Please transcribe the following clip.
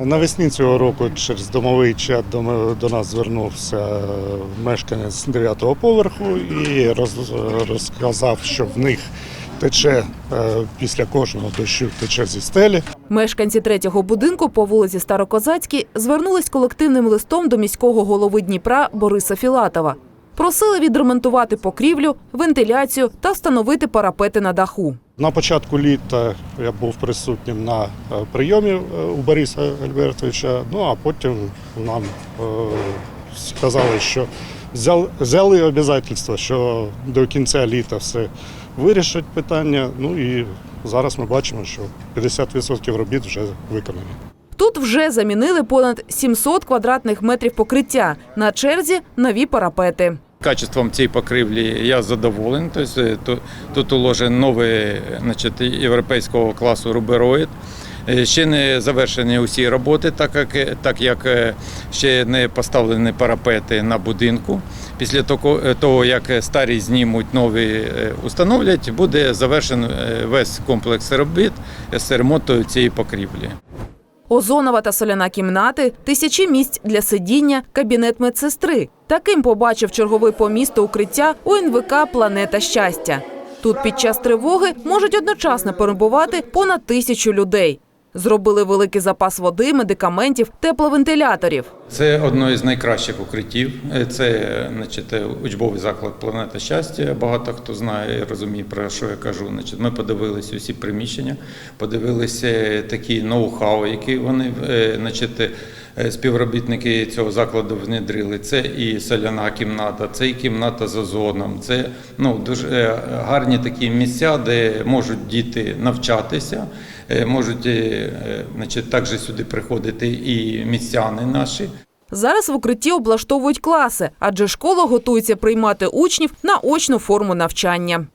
Навесні цього року через домовий чат до, до нас звернувся мешканець 9-го поверху і роз- розказав, що в них тече е, після кожного дощу тече зі стелі. Мешканці третього будинку по вулиці Старокозацькій звернулись колективним листом до міського голови Дніпра Бориса Філатова. Просили відремонтувати покрівлю, вентиляцію та встановити парапети на даху. На початку літа я був присутнім на е, прийомі е, у Бориса Альбертовича, ну а потім нам е, сказали, що взяли, обов'язательство, що до кінця літа все вирішать питання. Ну і зараз ми бачимо, що 50% робіт вже виконані. Тут вже замінили понад 700 квадратних метрів покриття. На черзі нові парапети. Качеством цієї покрівлі я задоволений. Тобто, е, тут уложен новий значить, європейського класу рубероїд. Е, Ще не завершені усі роботи, так як, е, так як ще не поставлені парапети на будинку. Після того, як старі знімуть, нові установлять, буде завершений весь комплекс робіт з ремонту цієї покрівлі. Озонова та соляна кімнати, тисячі місць для сидіння, кабінет медсестри. Таким побачив черговий по місту укриття у НВК Планета щастя. Тут під час тривоги можуть одночасно перебувати понад тисячу людей. Зробили великий запас води, медикаментів, тепловентиляторів. Це одно із найкращих укриттів. Це значить, учбовий заклад Планета щастя. Багато хто знає розуміє, про що я кажу. Значить, ми подивилися усі приміщення, подивилися такі ноу-хау, які вони е, значить, співробітники цього закладу внедрили. Це і соляна кімната, це і кімната з озоном. Це ну, дуже е, гарні такі місця, де можуть діти навчатися. Е, Можуть е, е, значить, також сюди приходити і містяни наші. Зараз в укритті облаштовують класи, адже школа готується приймати учнів на очну форму навчання.